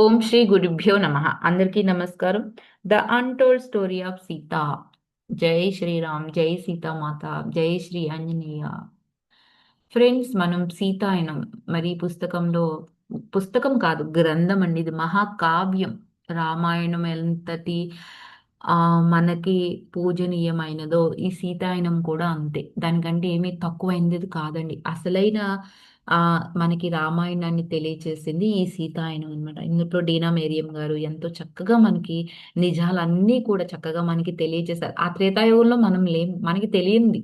ఓం శ్రీ గురుభ్యో నమ. అందరికీ నమస్కారం. The untold story of Sita. జై శ్రీరామ్ జై సీతామాత జై శ్రీ ఆంజనేయ. ఫ్రెండ్స్ మనం సీతాయనం మరి పుస్తకంలో పుస్తకం కాదు గ్రంథం అండి ఇది. మహాకావ్యం. రామాయణం ఎంతటి మనకి పూజనీయమైనదో ఈ సీతాయనం కూడా అంతే. దానికంటే ఏమీ తక్కువైనది కాదండి. అసలైన ఆ మనకి రామాయణాన్ని తెలియచేసింది ఈ సీతాయనం అనమాట ఇందులో డీనా మేరియం గారు ఎంతో చక్కగా మనకి నిజాలన్నీ కూడా చక్కగా మనకి తెలియచేశారు. ఆ త్రేతాయుగంలో మనం లేం మనకి తెలియంది.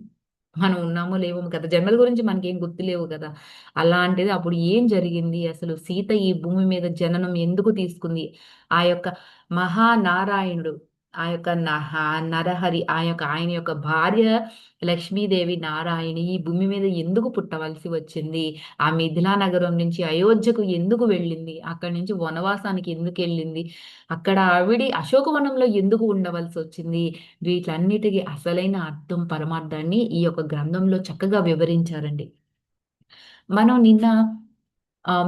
మనం ఉన్నామో లేవో గత జన్మల గురించి మనకేం గుర్తులేవు కదా. అలాంటిది అప్పుడు ఏం జరిగింది? అసలు సీత ఈ భూమి మీద జననం ఎందుకు తీసుకుంది? ఆ యొక్క మహానారాయణుడు ఆ యొక్క నరహరి ఆ యొక్క ఆయన యొక్క భార్య లక్ష్మీదేవి నారాయణి ఈ భూమి మీద ఎందుకు పుట్టవలసి వచ్చింది? ఆ మిథిలా నగరం నుంచి అయోధ్యకు ఎందుకు వెళ్ళింది? అక్కడి నుంచి వనవాసానికి ఎందుకు వెళ్ళింది? అక్కడ ఆవిడి అశోకవనంలో ఎందుకు ఉండవలసి వచ్చింది? వీటన్నిటికీ అసలైన అర్థం పరమార్థాన్ని ఈ యొక్క గ్రంథంలో చక్కగా వివరించారండి. మనం నిన్న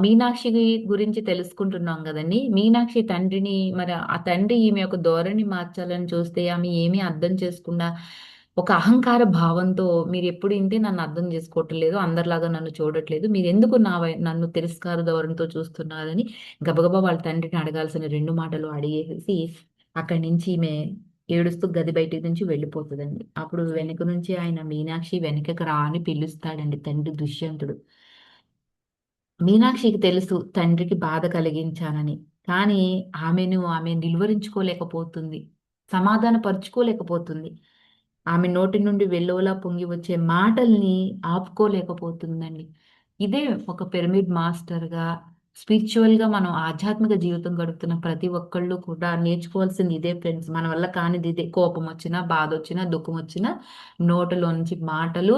మీనాక్షి గురించి తెలుసుకుంటున్నాం కదండి. మీనాక్షి తండ్రిని మరి ఆ తండ్రి ఈమె యొక్క ధోరణి మార్చాలని చూస్తే ఆమె ఏమీ అర్థం చేసుకున్నా ఒక అహంకార భావంతో మీరు ఎప్పుడు ఇంతే నన్ను అర్థం చేసుకోవట్లేదు అందరిలాగా నన్ను చూడట్లేదు మీరు ఎందుకు నా నన్ను తిరస్కార ధోరణితో చూస్తున్నారని గబగబా వాళ్ళ తండ్రిని అడగాల్సిన రెండు మాటలు అడిగేసి అక్కడి నుంచి ఈమె ఏడుస్తూ గది బయటికి నుంచి వెళ్ళిపోతుందండి. అప్పుడు వెనుక నుంచి ఆయన మీనాక్షి వెనకకు రా అని పిలుస్తాడండి తండ్రి దుష్యంతుడు. మీనాక్షికి తెలుసు తండ్రికి బాధ కలిగించానని. కానీ ఆమెను ఆమె నిలువరించుకోలేకపోతుంది సమాధానపరుచుకోలేకపోతుంది. ఆమె నోటి నుండి వెల్లోలా పొంగి వచ్చే మాటల్ని ఆపుకోలేకపోతుందండి. ఇదే ఒక పిరమిడ్ మాస్టర్గా స్పిరిచువల్గా మనం ఆధ్యాత్మిక జీవితం గడుపుతున్న ప్రతి ఒక్కళ్ళు కూడా నేర్చుకోవాల్సింది ఇదే ఫ్రెండ్స్. మన వల్ల కానిది ఇదే. కోపం వచ్చినా బాధ వచ్చినా దుఃఖం వచ్చినా నోటులో నుంచి మాటలు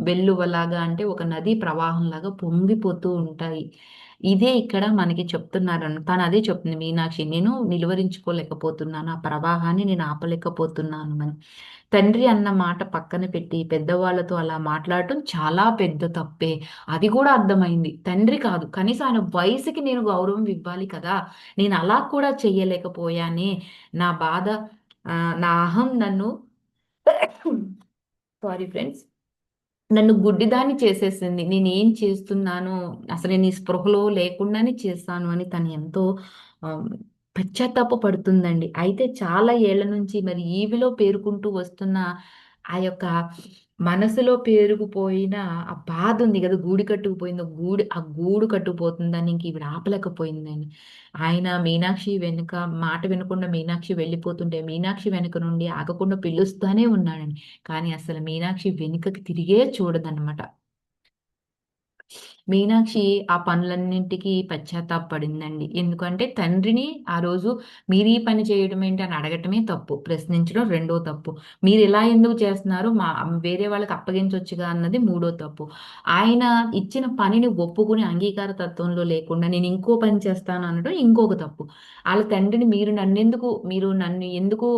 వెల్లువలాగా అంటే ఒక నది ప్రవాహంలాగా పొంగిపోతూ ఉంటాయి. ఇదే ఇక్కడ మనకి చెప్తున్నారు తను అదే చెప్తుంది మీనాక్షి నేను నిలువరించుకోలేకపోతున్నాను ఆ ప్రవాహాన్ని నేను ఆపలేకపోతున్నాను అని. తండ్రి అన్న మాట పక్కన పెట్టి పెద్దవాళ్ళతో అలా మాట్లాడటం చాలా పెద్ద తప్పే. అది కూడా అర్థమైంది. తండ్రి కాదు కనీసం ఆయన వయసుకి నేను గౌరవం ఇవ్వాలి కదా. నేను అలా కూడా చెయ్యలేకపోయానే. నా బాధ నా అహం నన్ను సారీ ఫ్రెండ్స్ నన్ను గుడ్డిదాన్ని చేసేసింది. నేను ఏం చేస్తున్నాను అసలు నేను ఈ స్పృహలో లేకుండానే చేస్తాను అని తను ఎంతో పశ్చాత్తాప పడుతుందండి అయితే చాలా ఏళ్ళ నుంచి మరి ఈవిలో పేరుకుంటూ వస్తున్న ఆ యొక్క మనసులో పేరుకుపోయిన ఆ బాధ ఉంది కదా గూడి కట్టుకుపోయిందో గూడి ఆ గూడు కట్టుకుపోతుందని ఇంక ఇవి ఆపలేకపోయిందని. ఆయన మీనాక్షి వెనుక మాట వినకుండా మీనాక్షి వెళ్ళిపోతుంటే మీనాక్షి వెనుక నుండి ఆగకుండా పిలుస్తూనే ఉన్నాడని కానీ అసలు మీనాక్షి వెనుకకి తిరిగే చూడదన్నమాట. మీనాక్షి ఆ పనులన్నింటికి పశ్చాత్తాపడిందండి ఎందుకంటే తండ్రిని ఆ రోజు మీరు ఈ పని చేయడం ఏంటి అని అడగటమే తప్పు ప్రశ్నించడం రెండో తప్పు. మీరు ఇలా ఎందుకు చేస్తున్నారు? మా వేరే వాళ్ళకి అప్పగించవచ్చుగా అన్నది మూడో తప్పు. ఆయన ఇచ్చిన పనిని ఒప్పుకుని అంగీకార తత్వంలో లేకుండా నేను ఇంకో పని చేస్తాను అనడం ఇంకొక తప్పు. వాళ్ళ తండ్రిని మీరు నన్నెందుకు మీరు నన్ను ఎందుకు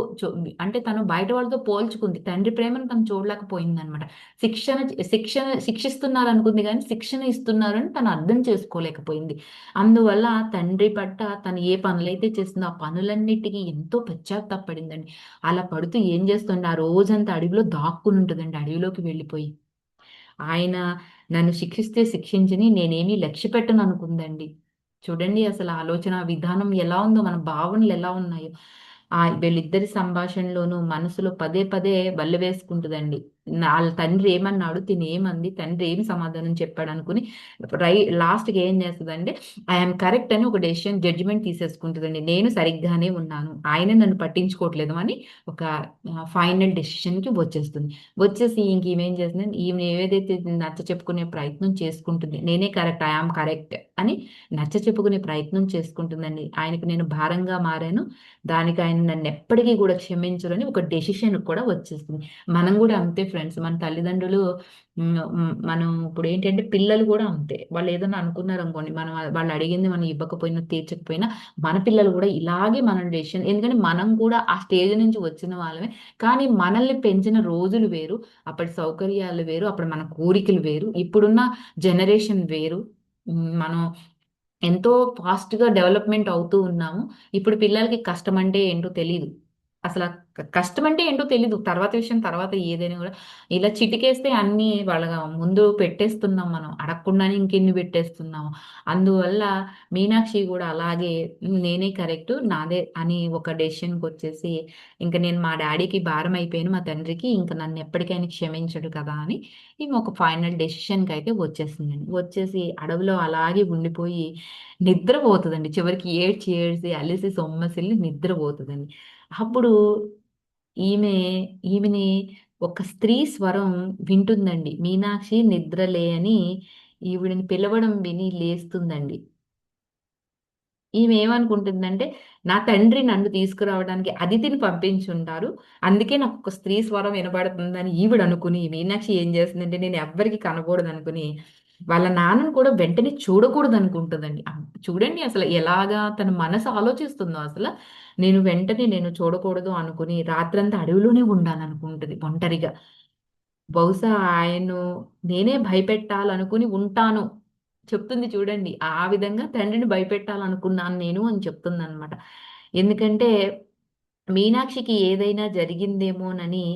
అంటే తను బయట వాళ్ళతో పోల్చుకుంది. తండ్రి ప్రేమను తను చూడలేకపోయింది అనమాట శిక్షణ శిక్షణ శిక్షిస్తున్నారు అనుకుంది కానీ శిక్షణ ఇస్తున్నారు చేస్తున్నారని తను అర్థం చేసుకోలేకపోయింది. అందువల్ల తండ్రి పట్ట తను ఏ పనులైతే చేస్తుందో ఆ పనులన్నిటికీ ఎంతో పశ్చాత్తాపడిందండి అలా పడుతూ ఏం చేస్తుంది ఆ రోజంతా అడవిలో దాక్కుని ఉంటుందండి అడవిలోకి వెళ్ళిపోయి. ఆయన నన్ను శిక్షిస్తే శిక్షించని నేనేమీ లక్ష్య పెట్టను అనుకుందండి. చూడండి అసలు ఆలోచన విధానం ఎలా ఉందో మన భావనలు ఎలా ఉన్నాయో. ఆ వీళ్ళిద్దరి సంభాషణలోనూ మనసులో పదే పదే బల్లు వేసుకుంటుందండి. వాళ్ళ తండ్రి ఏమన్నాడు? తిని ఏమంది? తండ్రి ఏం సమాధానం చెప్పాడు అనుకుని రై లాస్ట్కి ఏం చేస్తుందంటే ఐఎమ్ కరెక్ట్ అని ఒక డెసిషన్ జడ్జిమెంట్ తీసేసుకుంటుందండి. నేను సరిగ్గానే ఉన్నాను. ఆయన నన్ను పట్టించుకోవట్లేదు అని ఒక ఫైనల్ డెసిషన్కి వచ్చేస్తుంది. వచ్చేసి ఇంక ఈమెం చేస్తుంది ఈమె ఏదైతే నచ్చ చెప్పుకునే ప్రయత్నం చేసుకుంటుంది నేనే కరెక్ట్ ఐఆమ్ కరెక్ట్ అని నచ్చ చెప్పుకునే ప్రయత్నం చేసుకుంటుందండి. ఆయనకు నేను భారంగా మారాను. దానికి ఆయన నన్ను ఎప్పటికీ కూడా క్షమించరని ఒక డెసిషన్ కూడా వచ్చేస్తుంది. మనం కూడా అంతే ఫ్రెండ్స్ మన తల్లిదండ్రులు మనం ఇప్పుడు ఏంటంటే పిల్లలు కూడా అంతే. వాళ్ళు ఏదైనా అనుకున్నారు అనుకోండి మనం వాళ్ళు అడిగింది మనం ఇవ్వకపోయినా తీర్చకపోయినా మన పిల్లలు కూడా ఇలాగే మనం డెసిషన్ ఎందుకంటే మనం కూడా ఆ స్టేజ్ నుంచి వచ్చిన వాళ్ళమే. కానీ మనల్ని పెంచిన రోజులు వేరు అప్పటి సౌకర్యాలు వేరు అప్పుడు మన కోరికలు వేరు. ఇప్పుడున్న జనరేషన్ వేరు. మనం ఎంతో ఫాస్ట్‌గా డెవలప్‌మెంట్ అవుతూ ఉన్నాము. ఇప్పుడు పిల్లలకి కష్టం అంటే ఏంటో తెలియదు అసలు కష్టం అంటే ఏంటో తెలీదు. తర్వాత విషయం తర్వాత ఏదైనా కూడా ఇలా చిటికేస్తే అన్నీ వాళ్ళ ముందు పెట్టేస్తున్నాం మనం. అడగకుండానే ఇంకెన్ని పెట్టేస్తున్నాము. అందువల్ల మీనాక్షి కూడా అలాగే నేనే కరెక్ట్ నాదే అని ఒక డెసిషన్కి వచ్చేసి ఇంక నేను మా డాడీకి భారం అయిపోయాను మా తండ్రికి. ఇంక నన్నెప్పటికైనా క్షమించడు కదా! అని ఈమె ఒక ఫైనల్ డెసిషన్కి అయితే వచ్చేసిందండి. వచ్చేసి అడవిలో అలాగే ఉండిపోయి నిద్రపోతుందండి చివరికి ఏడ్చి, ఏడ్చి అలిసి సొమ్మసిల్లి నిద్రపోతుందండి అప్పుడు ఈమె ఈమెని ఒక స్త్రీ స్వరం వింటుందండి. మీనాక్షి నిద్రలే అని ఈవిడిని పిలవడం విని లేస్తుందండి. ఈమె ఏమనుకుంటుందంటే, నా తండ్రి నన్ను తీసుకురావడానికి అదితిని పంపించుంటారు. అందుకే నాకొక స్త్రీ స్వరం వినబడుతుందని ఈవిడనుకుని, మీనాక్షి ఏం చేస్తుందంటే, నేను ఎవ్వరికి కనకూడదనుకుని, వాళ్ళ నాన్నని కూడా వెంటనే చూడకూడదు అనుకుంటుందండి చూడండి అసలు ఎలాగా తన మనసు ఆలోచిస్తుందో అసలు నేను వెంటనే నేను చూడకూడదు అనుకుని, రాత్రంతా అడవిలోనే ఉండాలనుకుంటది ఒంటరిగా. బహుశా ఆయన్ను నేనే భయపెట్టాలనుకుని ఉంటాను. చెప్తుంది చూడండి. ఆ విధంగా తండ్రిని భయపెట్టాలనుకున్నాను నేను అని చెప్తుందనమాట. ఎందుకంటే మీనాక్షికి ఏదైనా జరిగిందేమోనని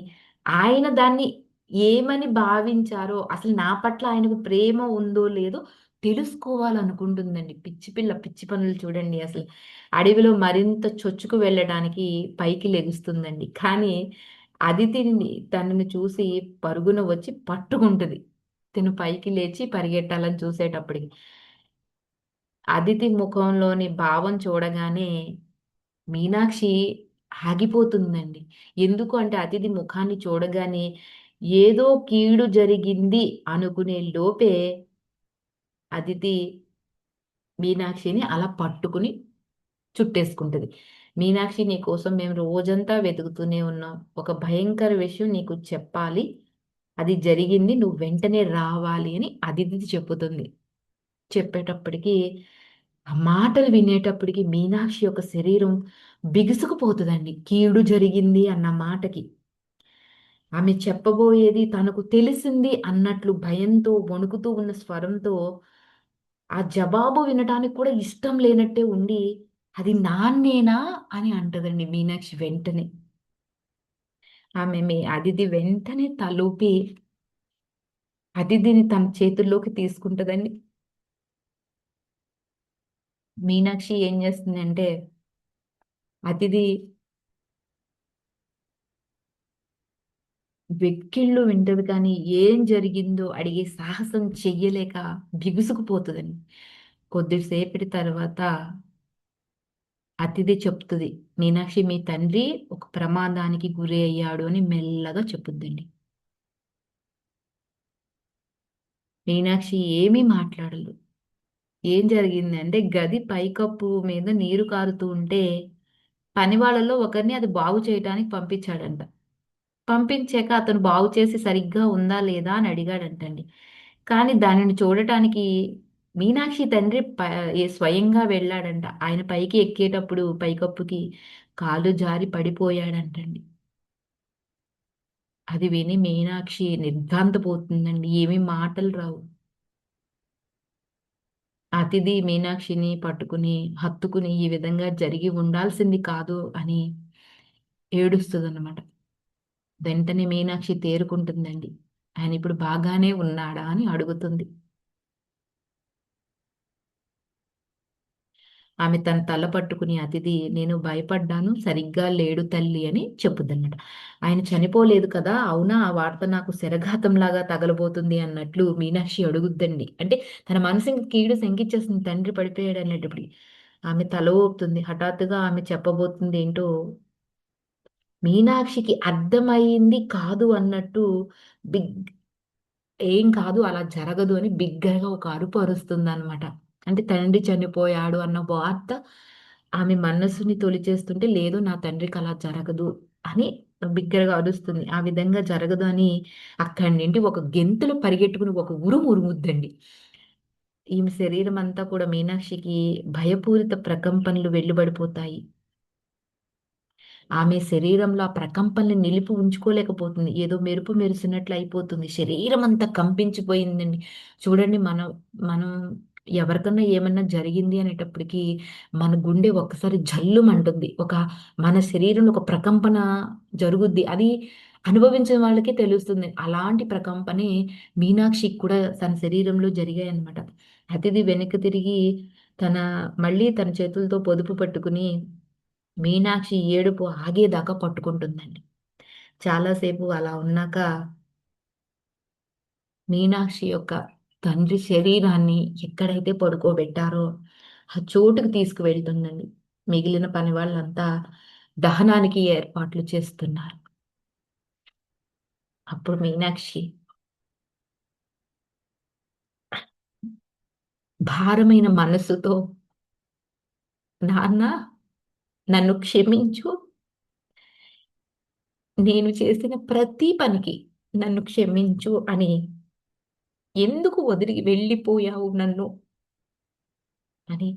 ఆయన దాన్ని ఏమని భావించారో, అసలు నా పట్ల ఆయనకు ప్రేమ ఉందో లేదో తెలుసుకోవాలనుకుంటుందండి. పిచ్చి పిల్ల పిచ్చి పనులు చూడండి అసలు. అడవిలో మరింత చొచ్చుకు వెళ్ళడానికి పైకి లెగుస్తుందండి. కానీ అదితిని తనని చూసి పరుగున వచ్చి పట్టుకుంటది. తిను పైకి లేచి పరిగెట్టాలని చూసేటప్పటికి. అదితి ముఖంలోని భావం చూడగానే మీనాక్షి ఆగిపోతుందండి. ఎందుకు అంటే అతిథి ముఖాన్ని చూడగానే ఏదో కీడు జరిగింది అనుకునే లోపే అదితి మీనాక్షిని అలా పట్టుకుని చుట్టేసుకుంటుంది మీనాక్షి నీ కోసం మేము రోజంతా వెతుకుతూనే ఉన్నాం. ఒక భయంకర విషయం నీకు చెప్పాలి. అది జరిగింది. నువ్వు వెంటనే రావాలి అని అదితి చెప్పుతుంది. చెప్పేటప్పటికి ఆ మాటలు వినేటప్పటికి మీనాక్షి యొక్క శరీరం బిగుసుకుపోతుందండి కీడు జరిగింది అన్న మాటకి. ఆమె చెప్పబోయేది తనకు తెలిసింది అన్నట్లు భయంతో, వణుకుతూ ఉన్న స్వరంతో ఆ జవాబు వినటానికి కూడా ఇష్టం లేనట్టే ఉండి, "అది నాన్నేనా?" అని అంటదండి మీనాక్షి వెంటనే. ఆమె మీ అతిథి వెంటనే తలూపి అతిథిని తన చేతుల్లోకి తీసుకుంటుందండి మీనాక్షి ఏం చేస్తుందంటే, అతిథి వెక్కిళ్ళు వింటది కానీ, ఏం జరిగిందో అడిగే సాహసం చెయ్యలేక బిగుసుకుపోతుందని కొద్దిసేపటి తర్వాత అతిథి చెప్తుంది "మీనాక్షి మీ తండ్రి ఒక ప్రమాదానికి గురి అయ్యాడు" అని మెల్లగా చెప్పుద్దండి. మీనాక్షి ఏమీ మాట్లాడదు. ఏం జరిగిందంటే, గది పైకప్పు మీద నీరు కారుతూ ఉంటే, పని వాళ్ళలో ఒకరిని అది బాగు చేయటానికి పంపించాడంట. పంపించాక అతను బాగు చేసి సరిగ్గా ఉందా లేదా అని అడిగాడంటండి. కానీ దానిని చూడటానికి మీనాక్షి తండ్రి స్వయంగా వెళ్ళాడంట. ఆయన పైకి ఎక్కేటప్పుడు పైకప్పుకి కాలు జారి పడిపోయాడంటండి. అది విని మీనాక్షి నిర్ఘాంతపోతుందండి. ఏమీ మాటలు రావు. అతిథి మీనాక్షిని పట్టుకుని, హత్తుకుని ఈ విధంగా జరిగి ఉండాల్సింది కాదు అని ఏడుస్తదనమాట. వెంటనే మీనాక్షి తేరుకుంటుందండి. ఆయన ఇప్పుడు బాగానే ఉన్నాడా అని అడుగుతుంది. ఆమె తన తల పట్టుకుని అతిథి "నేను భయపడ్డాను. సరిగ్గా లేడు తల్లి" అని చెప్పుద్దన్నమాట. ఆయన చనిపోలేదు కదా! అవునా? ఆ వార్త నాకు శరఘాతంలాగా తగలబోతుంది అన్నట్లు మీనాక్షి అడుగుద్దండి. అంటే తన మనసుకి కీడు శంకిచ్చేస్తుంది తండ్రి పడిపోయాడనేటప్పటికి. ఆమె తల ఊపుతుంది. హఠాత్తుగా ఆమె చెప్పబోతుంది ఏంటో మీనాక్షికి అర్థమయ్యింది కాదు అన్నట్టు బిగ్ ఏం కాదు అలా జరగదు అని బిగ్గరగా ఒక అరుపు అరుస్తుంది అనమాట అంటే తండ్రి చనిపోయాడు అన్న వార్త ఆమె మనస్సుని తొలిచేస్తుంటే, లేదు నా తండ్రికి అలా జరగదు అని బిగ్గరగా అరుస్తుంది. ఆ విధంగా జరగదు అని అక్కడి నుండి ఒక గెంతులు పరిగెట్టుకుని ఒక ఉరుము ఉరుముద్దండి. ఈమె శరీరం అంతా కూడా మీనాక్షికి భయపూరిత ప్రకంపనలు వెల్లువడిపోతాయి. ఆమె శరీరంలో ఆ ప్రకంపనని నిలిపి ఉంచుకోలేకపోతుంది. ఏదో మెరుపు మెరిసినట్లు అయిపోతుంది. శరీరం అంతా కంపించిపోయిందండి. చూడండి మనం మనం ఎవరికన్నా ఏమన్నా జరిగింది అనేటప్పటికి మన గుండె ఒక్కసారి జల్లుమంటుంది. ఒక మన శరీరంలో ఒక ప్రకంపన జరుగుద్ది. అది అనుభవించిన వాళ్ళకి తెలుస్తుంది. అలాంటి ప్రకంపనే మీనాక్షికి కూడా తన శరీరంలో జరిగాయన్నమాట. అతిథి వెనక్కి తిరిగి తన మళ్ళీ తన చేతులతో పొదుపు పట్టుకుని మీనాక్షి ఏడుపు ఆగేదాకా పట్టుకుంటుందండి. చాలా సేపు అలా ఉన్నాక మీనాక్షి యొక్క తండ్రి శరీరాన్ని ఎక్కడైతే పడుకోబెట్టారో ఆ చోటుకి తీసుకువెళ్తుందండి. మిగిలిన పని వాళ్ళంతా దహనానికి ఏర్పాట్లు చేస్తున్నారు. అప్పుడు మీనాక్షి భారమైన మనసుతో నాన్న నన్ను క్షమించు. నేను చేసిన ప్రతి పనికి నన్ను క్షమించు అని ఎందుకు వదిలి వెళ్ళిపోయావు నన్ను? అని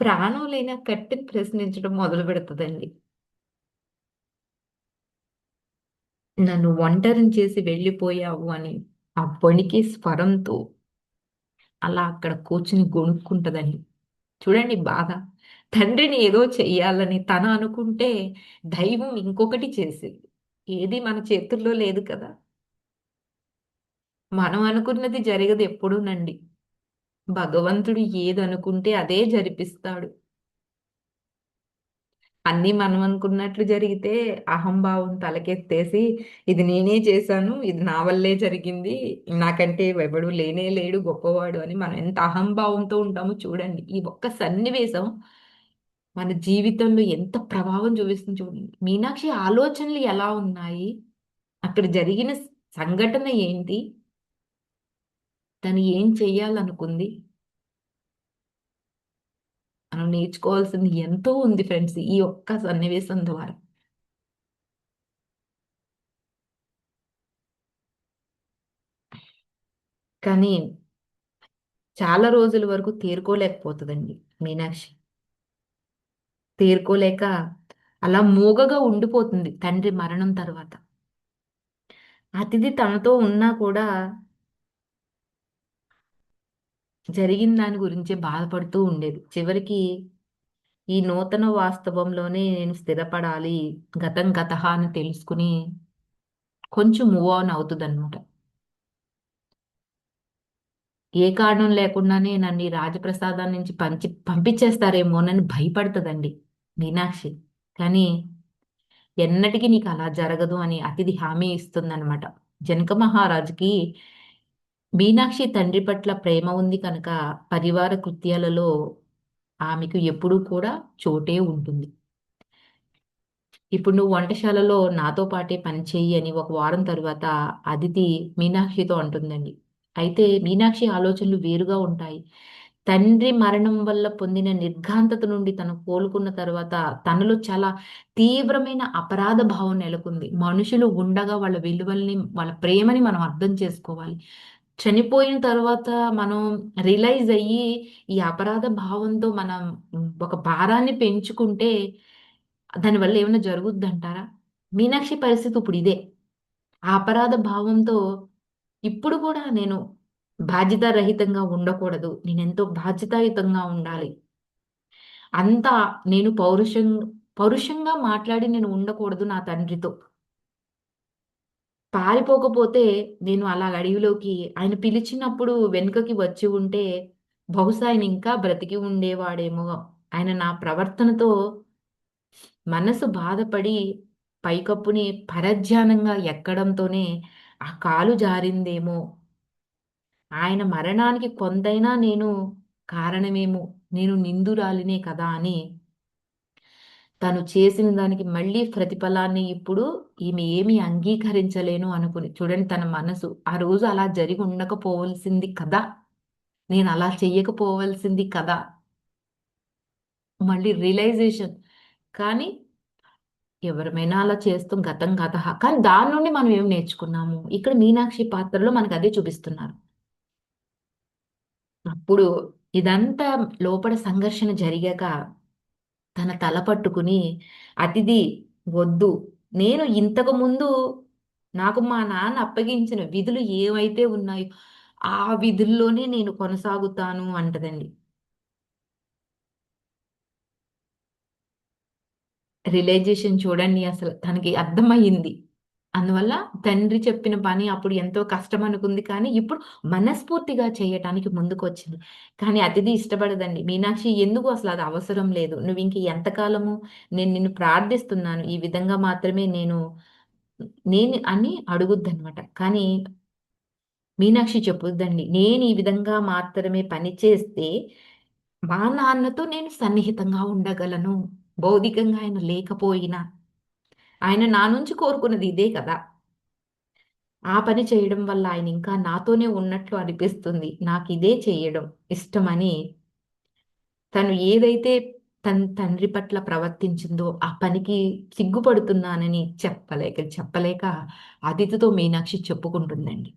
ప్రాణం లేని ఆ కట్టెని ప్రశ్నించడం మొదలుపెడతదండి. నన్ను ఒంటరిని చేసి వెళ్ళిపోయావు అని ఆ వణికే స్వరంతో అలా అక్కడ కూర్చుని గొణుక్కుంటదండి. చూడండి బాధ. తండ్రిని ఏదో చెయ్యాలని తన అనుకుంటే దైవం ఇంకొకటి చేసింది. ఏది మన చేతుల్లో లేదు కదా! మనం అనుకున్నది జరగదు ఎప్పుడూనండి. భగవంతుడు ఏదనుకుంటే అదే జరిపిస్తాడు. అన్నీ మనం అనుకున్నట్లు జరిగితే అహంభావం తలకెత్తేసి ఇది నేనే చేశాను. ఇది నా వల్లే జరిగింది. నాకంటే ఎవడు లేనే లేడు గొప్పవాడు అని మనం ఎంత అహంభావంతో ఉంటామో చూడండి. ఈ ఒక్క సన్నివేశం మన జీవితంలో ఎంత ప్రభావం చూపిస్తుంది చూడండి. మీనాక్షి ఆలోచనలు ఎలా ఉన్నాయి? అక్కడ జరిగిన సంఘటన ఏంటి? తను ఏం చెయ్యాలనుకుంది? మనం నేర్చుకోవాల్సింది ఎంతో ఉంది ఫ్రెండ్స్ ఈ ఒక్క సన్నివేశం ద్వారా. కానీ చాలా రోజుల వరకు తేరుకోలేకపోతదండి మీనాక్షి. తేరుకోలేక అలా మూగగా ఉండిపోతుంది తండ్రి మరణం తర్వాత. అతిథి తనతో ఉన్నా కూడా జరిగిన దాని గురించే బాధపడుతూ ఉండేది. చివరికి ఈ నూతన వాస్తవంలోనే నేను స్థిరపడాలి. గతం గత అని తెలుసుకుని కొంచెం మూవ్ ఆన్ అవుతదనమాట. ఏ కారణం లేకుండానే నన్ను ఈ రాజప్రసాదం నుంచి పంచి పంపించేస్తారేమోనని భయపడుతుందండి మీనాక్షి. కానీ ఎన్నటికీ నీకు అలా జరగదు అని అతిథి హామీ ఇస్తుందన్నమాట జనక మహారాజుకి మీనాక్షి తండ్రి పట్ల ప్రేమ ఉంది కనుక పరివార కృత్యాలలో ఆమెకు ఎప్పుడూ కూడా చోటే ఉంటుంది. ఇప్పుడు నువ్వు వంటశాలలో నాతో పాటే పని చెయ్యి అని ఒక వారం తరువాత అదితి మీనాక్షితో అంటుందండి. అయితే మీనాక్షి ఆలోచనలు వేరుగా ఉంటాయి. తండ్రి మరణం వల్ల పొందిన నిర్ఘాంతత నుండి తను కోలుకున్న తర్వాత తనలో చాలా తీవ్రమైన అపరాధ భావం నెలకొంది. మనుషులు ఉండగా వాళ్ళ విలువల్ని, వాళ్ళ ప్రేమని మనం అర్థం చేసుకోవాలి. చనిపోయిన తర్వాత మనం రియలైజ్ అయ్యి ఈ అపరాధ భావంతో మనం ఒక భారాన్ని పెంచుకుంటే దానివల్ల ఏమైనా జరుగుద్ది అంటారా మీనాక్షి పరిస్థితి ఇప్పుడు ఇదే. ఆ అపరాధ భావంతో ఇప్పుడు కూడా నేను బాధ్యతారహితంగా ఉండకూడదు. నేనెంతో బాధ్యతాయుతంగా ఉండాలి. అంతా నేను పౌరుషం పౌరుషంగా మాట్లాడి నేను ఉండకూడదు నా తండ్రితో. పారిపోకపోతే నేను అలా అడవిలోకి ఆయన పిలిచినప్పుడు వెనుకకి వచ్చి ఉంటే బహుశా ఆయన ఇంకా బ్రతికి ఉండేవాడేమో. ఆయన నా ప్రవర్తనతో మనసు బాధపడి పైకప్పుని పరధ్యానంగా ఎక్కడంతోనే ఆ కాలు జారిందేమో. ఆయన మరణానికి కొందైనా నేను కారణమేమో. నేను నిందురాలినే కదా అని తను చేసిన దానికి మళ్ళీ ప్రతిఫలాన్ని ఇప్పుడు ఈమె ఏమి అంగీకరించలేను అనుకుని చూడండి తన మనసు ఆ రోజు అలా జరిగి ఉండకపోవలసింది కదా! నేను అలా చెయ్యకపోవలసింది కదా! మళ్ళీ రియలైజేషన్. కానీ ఎవరమైనా అలా చేస్తాం గతం గత కానీ దాని నుండి మనం ఏం నేర్చుకున్నాము? ఇక్కడ మీనాక్షి పాత్రలో మనకు అదే చూపిస్తున్నారు. అప్పుడు ఇదంతా లోపల సంఘర్షణ జరిగాక తన తల పట్టుకుని అతిథి వద్దు. నేను ఇంతకు ముందు నాకు మా నాన్న అప్పగించిన విధులు ఏవైతే ఉన్నాయో ఆ విధుల్లోనే నేను కొనసాగుతాను అంటదండి. రియలైజేషన్ చూడండి అసలు తనకి అర్థమయ్యింది. అందువల్ల తండ్రి చెప్పిన పని అప్పుడు ఎంతో కష్టం అనుకుంది కానీ, ఇప్పుడు మనస్ఫూర్తిగా చేయటానికి ముందుకు వచ్చింది కానీ అతిథి ఇష్టపడదండి. మీనాక్షి ఎందుకు అసలు అది అవసరం లేదు. నువ్వు ఇంక ఎంతకాలము నేను నిన్ను ప్రార్థిస్తున్నాను. ఈ విధంగా మాత్రమే నేను నేను అని అడుగుద్దనమాట. కానీ మీనాక్షి చెప్పుద్దండి. నేను ఈ విధంగా మాత్రమే పని చేస్తే, మా నాన్నతో నేను సన్నిహితంగా ఉండగలను. భౌతికంగా ఆయన లేకపోయినా. ఆయన నా నుంచి కోరుకున్నది ఇదే కదా! ఆ పని చేయడం వల్ల ఆయన ఇంకా నాతోనే ఉన్నట్లు అనిపిస్తుంది. నాకు ఇదే చేయడం ఇష్టమని తను ఏదైతే తన తండ్రి పట్ల ప్రవర్తించిందో, ఆ పనికి సిగ్గుపడుతున్నానని చెప్పలేక, చెప్పలేక అతిథితో మీనాక్షి చెప్పుకుంటుందండి.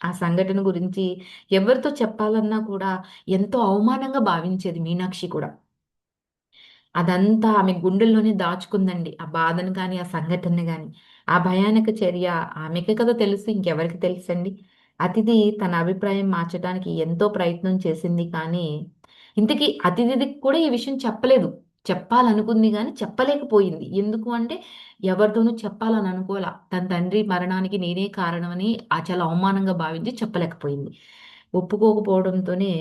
ఆ సంఘటన గురించి ఎవరితో చెప్పాలన్నా కూడా ఎంతో అవమానంగా భావించేది మీనాక్షి కూడా. అదంతా ఆమె గుండెల్లోనే దాచుకుందండి. ఆ బాధను కానీ ఆ సంఘటన కానీ ఆ భయానక చర్య ఆమెకే కదా తెలుసు. ఇంకెవరికి తెలుసండి? అతిథి తన అభిప్రాయం మార్చడానికి ఎంతో ప్రయత్నం చేసింది కానీ, ఇంతకీ అతిథికి కూడా ఈ విషయం చెప్పలేదు. చెప్పాలనుకుంది కానీ చెప్పలేకపోయింది. ఎందుకు అంటే ఎవరితోనూ చెప్పాలని అనుకోలే తన తండ్రి మరణానికి నేనే కారణమని ఆ చాలా అవమానంగా భావించి చెప్పలేకపోయింది. ఒప్పుకోకపోవడంతోనే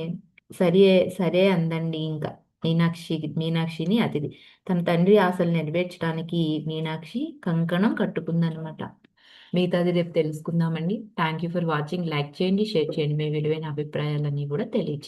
సరే, సరే అందండి ఇంకా మీనాక్షి మీనాక్షిని అతిథి. తన తండ్రి ఆశలు నెరవేర్చడానికి మీనాక్షి కంకణం కట్టుకుందనమాట. మిగతాది రేపు తెలుసుకుందామండి. Thank you for watching. Like చేయండి, షేర్ చేయండి. మీ విలువైన అభిప్రాయాలన్నీ కూడా తెలియచేయండి.